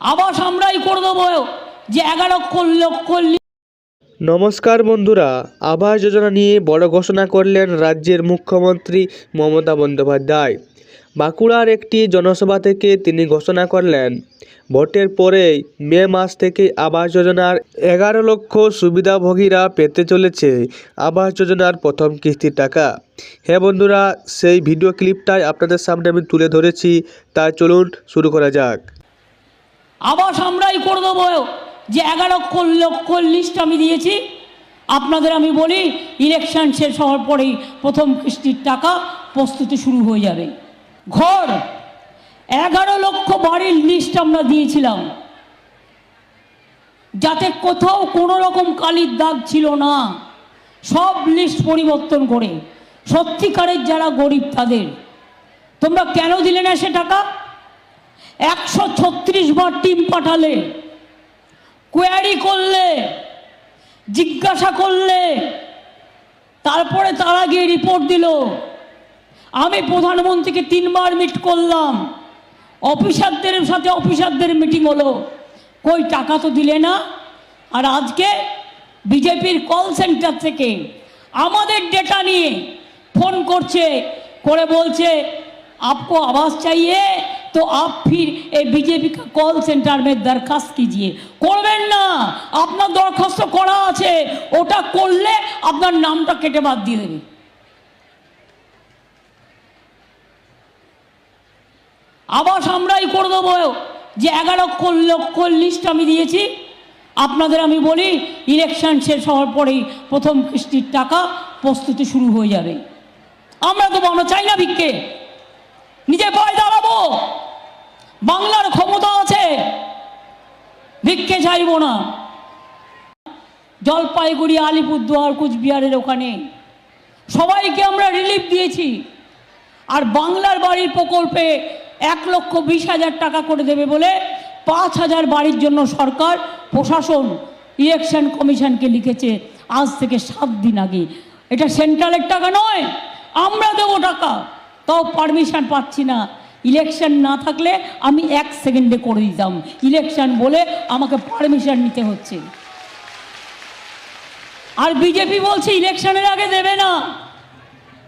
আবাস আমরাই করে দেবো যে এগারো লক্ষ নমস্কার বন্ধুরা, আবাস যোজনা নিয়ে বড় ঘোষণা করলেন রাজ্যের মুখ্যমন্ত্রী মমতা বন্দ্যোপাধ্যায়। বাঁকুড়ার একটি জনসভা থেকে তিনি ঘোষণা করলেন, ভোটের পরেই মে মাস থেকে আবাস যোজনার এগারো লক্ষ সুবিধাভোগীরা পেতে চলেছে আবাস যোজনার প্রথম কিস্তির টাকা। হ্যাঁ বন্ধুরা, সেই ভিডিও ক্লিপটাই আপনাদের সামনে আমি তুলে ধরেছি তা চলুন শুরু করা যাক। আবাস আমরাই করে দেবো। যে এগারো লক্ষ লিস্ট আমি দিয়েছি। আপনাদের আমি বলি ইলেকশন শেষ হওয়ার পরেই প্রথম কিস্তির টাকা প্রস্তুতি শুরু হয়ে যাবে। ঘর, এগারো লক্ষ বাড়ির লিস্ট আমরা দিয়েছিলাম। যাতে কোথাও কোনো রকম কালির দাগ ছিল না। সব লিস্ট পরিবর্তন করে। সত্যিকারের যারা গরিব তাদের, তোমরা কেন দিলে না সে টাকা? একশো ছত্রিশ বার টিম পাঠালে কোয়ারি করলে, জিজ্ঞাসা করলে, তারপরে তারা গিয়ে রিপোর্ট দিল। আমি প্রধানমন্ত্রীকে তিনবার মিট করলাম। অফিসারদের সাথে অফিসারদের মিটিং হলো। কই, টাকা তো দিলে না। আর আজকে বিজেপির কল সেন্টার থেকে আমাদের ডেটা নিয়ে ফোন করছে, করে বলছে, আপকো আবাস চাইয়ে तो आप फिर এই বিজেপি কল সেন্টার মে দরখাস্ত কিজিয়ে করবেন না আপনার দরখাস্ত করা আছে ওটা করলে আপনার নামটা কেটে বাদ দিয়ে দেবে আবাস আমরাই করে দেবো যে এগারো লক্ষ লিস্ট আমি দিয়েছি আপনাদের আমি বলি ইলেকশন শেষ হওয়ার পরেই প্রথম কিস্তির টাকা প্রস্তুতি শুরু হয়ে যাবে আমরা তো আমরা চাই না ভিক্ষে নিজে পায়ে দাঁড়াবো বাংলার ক্ষমতা আছে। ভিক্ষে চাইব না। জলপাইগুড়ি, আলিপুরদুয়ার, কুচবিহারের ওখানে। সবাইকে আমরা রিলিফ দিয়েছি। আর বাংলার বাড়ির প্রকল্পে এক লক্ষ বিশ হাজার টাকা করে দেবে বলে পাঁচ হাজার বাড়ির জন্য সরকার, প্রশাসন ইলেকশন কমিশনকে লিখেছে আজ থেকে সাত দিন আগে। এটা সেন্ট্রালের টাকা নয়, আমরা দেবো টাকা। তাও পারমিশন পাচ্ছি না। ইলেকশন না থাকলে আমি এক সেকেন্ডে করে দিতাম। ইলেকশন বলে আমাকে পারমিশন নিতে হচ্ছে। আর বিজেপি বলছে ইলেকশনের আগে দেবে না।